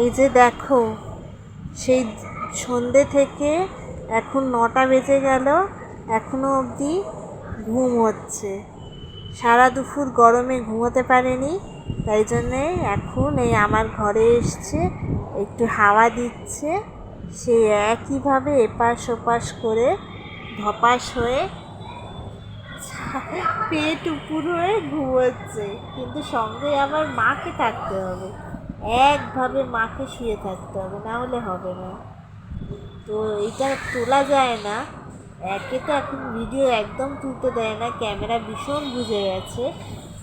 এই যে দেখো, সেই সন্ধে থেকে এখন নটা বেজে গেল, এখনও অবধি ঘুম হচ্ছে। সারা দুপুর গরমে ঘুমোতে পারেনি, তাই জন্যে এখন এই আমার ঘরে এসছে, একটু হাওয়া দিচ্ছে। সে একইভাবে এপাশ ওপাশ করে ধপাস হয়ে পেট উপুর হয়ে ঘুমোচ্ছে। কিন্তু সঙ্গে আবার মাকে থাকতে হবে। একভাবে মাকে শুয়ে থাকতে হবে, না হলে হবে না। তো এইটা তোলা যায় না। একে তো এখন ভিডিও একদম তুলতে দেয় না ক্যামেরা ভীষণ বুঝে গেছে।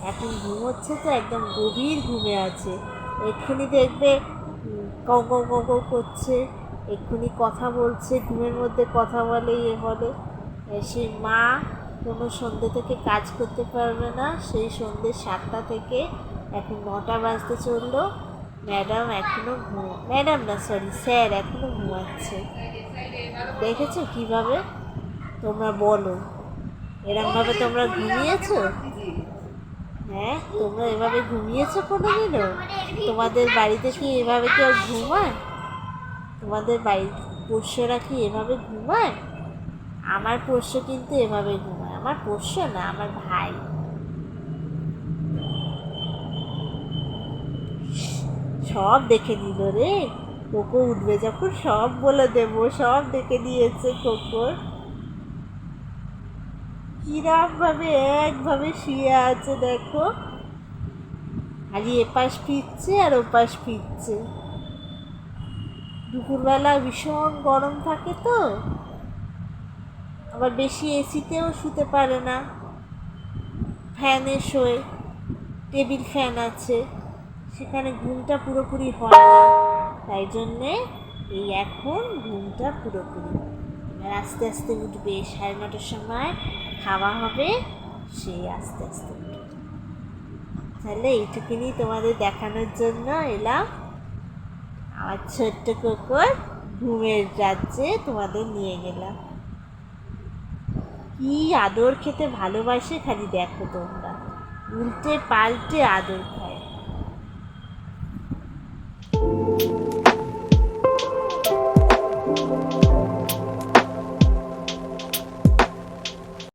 এখন ঘুমোচ্ছে তো, একদম গভীর ঘুমে আছে। এক্ষুনি দেখবে কও কও কও কও করছে, এক্ষুনি কথা বলছে, ঘুমের মধ্যে কথা বলে ইয়ে বলে। সেই মা কোনো সন্ধ্যে থেকে কাজ করতে পারবে না, সেই সন্ধ্যে সাতটা থেকে এখন নটা বাজতে চলল। ম্যাডাম, এখনও ঘুম, ম্যাডাম না, সরি, স্যার, এখনও ঘুমাচ্ছে। দেখেছ কীভাবে? তোমরা বলো। এরমভাবে তোমরা ঘুমিয়েছো? হ্যাঁ তোমরা এভাবে ঘুমিয়েছো কোনোদিনও? তোমাদের বাড়িতে কি এভাবে কেউ ঘুমায়? তোমাদের বাড়ি, পোষ্যরা কি এভাবে ঘুমায়? আমার পোষ্য কিন্তু এভাবে ঘুমায়। আমার পোষ্য না, আমার ভাই। সব দেখে নিল রে। কোকো উঠবে যখন সব বলে দেব, সব দেখে নিয়েছে কোকোর কিরাম ভাবে একভাবে শুয়ে আছে দেখো। খালি এপাশ ফিরছে আর ওপাশ ফিরছে। দুপুরবেলা ভীষণ গরম থাকে তো। আবার বেশি এসিতেও শুতে পারে না। ফ্যানে শোয়, টেবিল ফ্যান আছে। সেখানে ঘুমটা পুরোপুরি হয় না। তাই জন্যে এই এখন ঘুমটা পুরোপুরি এবার আস্তে আস্তে উঠবে, সাড়ে নটার সময় খাওয়া হবে, সে আস্তে আস্তে উঠবে। তাহলে এইটুকুনি তোমাদের দেখানোর জন্য এলাম। আমার ছোট্ট কুকুর ঘুমের রাজ্যে তোমাদের নিয়ে গেলাম। কি আদর খেতে ভালোবাসে খালি দেখো তোমরা। উল্টে পাল্টে আদর।